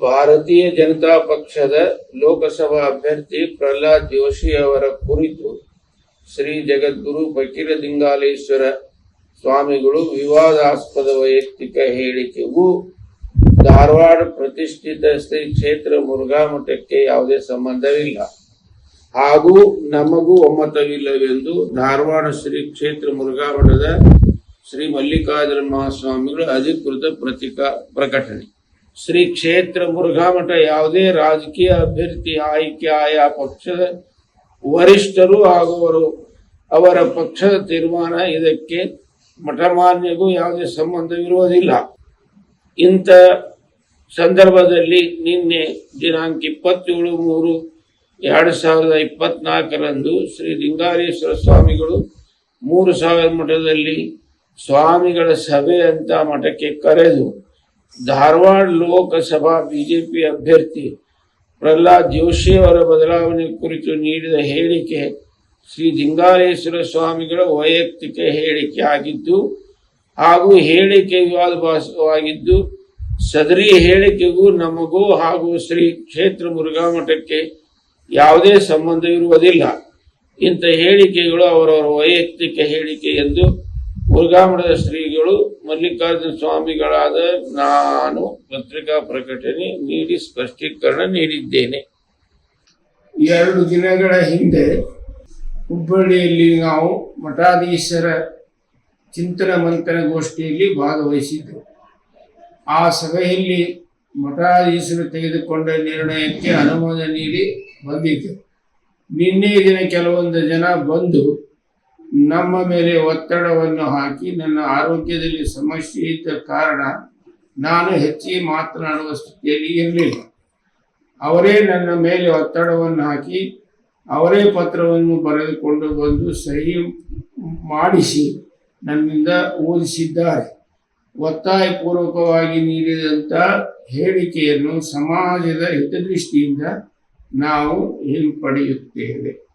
ಭಾರತೀಯ ಜನತಾ ಪಕ್ಷದ ಲೋಕಸಭಾ ಅಭ್ಯರ್ಥಿ ಪ್ರಹ್ಲಾದ್ ಜೋಶಿ ಅವರ ಕುರಿತು ಶ್ರೀ ಜಗದ್ಗುರು ಫಕೀರ ದಿಂಗಾಲೇಶ್ವರ ಸ್ವಾಮಿಗಳು ವಿವಾದಾಸ್ಪದ ವೈಯಕ್ತಿಕ ಹೇಳಿಕೆಗೂ ಧಾರವಾಡ ಪ್ರತಿಷ್ಠಿತ ಶ್ರೀ ಕ್ಷೇತ್ರ ಮುರುಘಾ ಮಠಕ್ಕೆ ಯಾವುದೇ ಸಂಬಂಧವಿಲ್ಲ. ಹಾಗೂ ನಮಗೂ ಒಮ್ಮತವಿಲ್ಲವೆಂದು ಧಾರವಾಡ ಶ್ರೀ ಕ್ಷೇತ್ರ ಮುರುಘಾ ಮಠದ ಶ್ರೀ ಮಲ್ಲಿಕಾರ್ಜುನ ಮಹಾಸ್ವಾಮಿಗಳು ಅಧಿಕೃತ ಪ್ರತಿಕಾ ಪ್ರಕಟಣೆ. ಶ್ರೀ ಕ್ಷೇತ್ರ ಮುರುಘಾ ಮಠ ಯಾವುದೇ ರಾಜಕೀಯ ಅಭ್ಯರ್ಥಿ, ಆಯ್ಕೆ ಆಯಾ ಪಕ್ಷದ ವರಿಷ್ಠರು ಹಾಗೂ ಅವರು ಅವರ ಪಕ್ಷದ ತೀರ್ಮಾನ ಇದಕ್ಕೆ ಮಠಮಾನ್ಯಗೂ ಯಾವುದೇ ಸಂಬಂಧವಿರುವುದಿಲ್ಲ. ಇಂಥ ಸಂದರ್ಭದಲ್ಲಿ ನಿನ್ನೆ ದಿನಾಂಕ ಇಪ್ಪತ್ತೇಳು ಮೂರು ಎರಡು ಸಾವಿರದ ಇಪ್ಪತ್ನಾಲ್ಕರಂದು ಶ್ರೀ ಲಿಂಗಾರೇಶ್ವರ ಸ್ವಾಮಿಗಳು ಮೂರು ಸಾವಿರ ಮಠದಲ್ಲಿ ಸ್ವಾಮಿಗಳ ಸಭೆ ಅಂತ ಮಠಕ್ಕೆ ಕರೆದು ಧಾರವಾಡ ಲೋಕಸಭಾ ಬಿಜೆಪಿ ಅಭ್ಯರ್ಥಿ ಪ್ರಹ್ಲಾದ್ ಜೋಶಿ ಅವರ ಬದಲಾವಣೆ ಕುರಿತು ನೀಡಿದ ಹೇಳಿಕೆ ಶ್ರೀ ಲಿಂಗಾರೇಶ್ವರ ಸ್ವಾಮಿಗಳ ವೈಯಕ್ತಿಕ ಹೇಳಿಕೆ ಆಗಿದ್ದು, ಹಾಗೂ ಹೇಳಿಕೆ ವಿವಾದವಾಗಿದ್ದು ಸದರಿ ಹೇಳಿಕೆಗೂ ನಮಗೂ ಹಾಗೂ ಶ್ರೀ ಕ್ಷೇತ್ರ ಮುರುಘಾಮಠಕ್ಕೆ ಯಾವುದೇ ಸಂಬಂಧವಿರುವುದಿಲ್ಲ ಇಂಥ ಹೇಳಿಕೆಗಳು ಅವರವರ ವೈಯಕ್ತಿಕ ಹೇಳಿಕೆ ಎಂದು ಮುರುಘಾ ಮಠದ ಶ್ರೀಗಳು ಮಲ್ಲಿಕಾರ್ಜುನ ಸ್ವಾಮಿಗಳಾದ ನಾನು ಪತ್ರಿಕಾ ಪ್ರಕಟಣೆ ನೀಡಿ ಸ್ಪಷ್ಟೀಕರಣ ನೀಡಿದ್ದೇನೆ. ಎರಡು ದಿನಗಳ ಹಿಂದೆ ಹುಬ್ಬಳ್ಳಿಯಲ್ಲಿ ನಾವು ಮಠಾಧೀಶರ ಚಿಂತನ ಮಂಥನ ಗೋಷ್ಠಿಯಲ್ಲಿ ಭಾಗವಹಿಸಿದ್ದೆವು. ಆ ಸಭೆಯಲ್ಲಿ ಮಠಾಧೀಶರು ತೆಗೆದುಕೊಂಡ ನಿರ್ಣಯಕ್ಕೆ ಅನುಮೋದನೆ ನೀಡಿ ಬಂದಿದ್ದರು ನಿನ್ನೆ ದಿನ ಕೆಲವೊಂದು ಜನ ಬಂದು ನಮ್ಮ ಮೇಲೆ ಒತ್ತಡವನ್ನು ಹಾಕಿ ನನ್ನ ಆರೋಗ್ಯದಲ್ಲಿ ಸಮಸ್ಯೆ ಇದ್ದ ಕಾರಣ ನಾನು ಹೆಚ್ಚಿಗೆ ಮಾತನಾಡುವ ಸ್ಥಿತಿಯಲ್ಲಿ ಇರಲಿಲ್ಲ. ಅವರೇ ನನ್ನ ಮೇಲೆ ಒತ್ತಡವನ್ನು ಹಾಕಿ ಅವರೇ ಪತ್ರವನ್ನು ಬರೆದುಕೊಂಡು ಬಂದು ಸಹಿ ಮಾಡಿಸಿ ನನ್ನಿಂದ ಓದಿಸಿದ್ದಾರೆ. ಒತ್ತಾಯಪೂರ್ವಕವಾಗಿ ನೀಡಿದಂಥ ಹೇಳಿಕೆಯನ್ನು ಸಮಾಜದ ಹಿತದೃಷ್ಟಿಯಿಂದ ನಾವು ಹಿಂಪಡೆಯುತ್ತೇವೆ.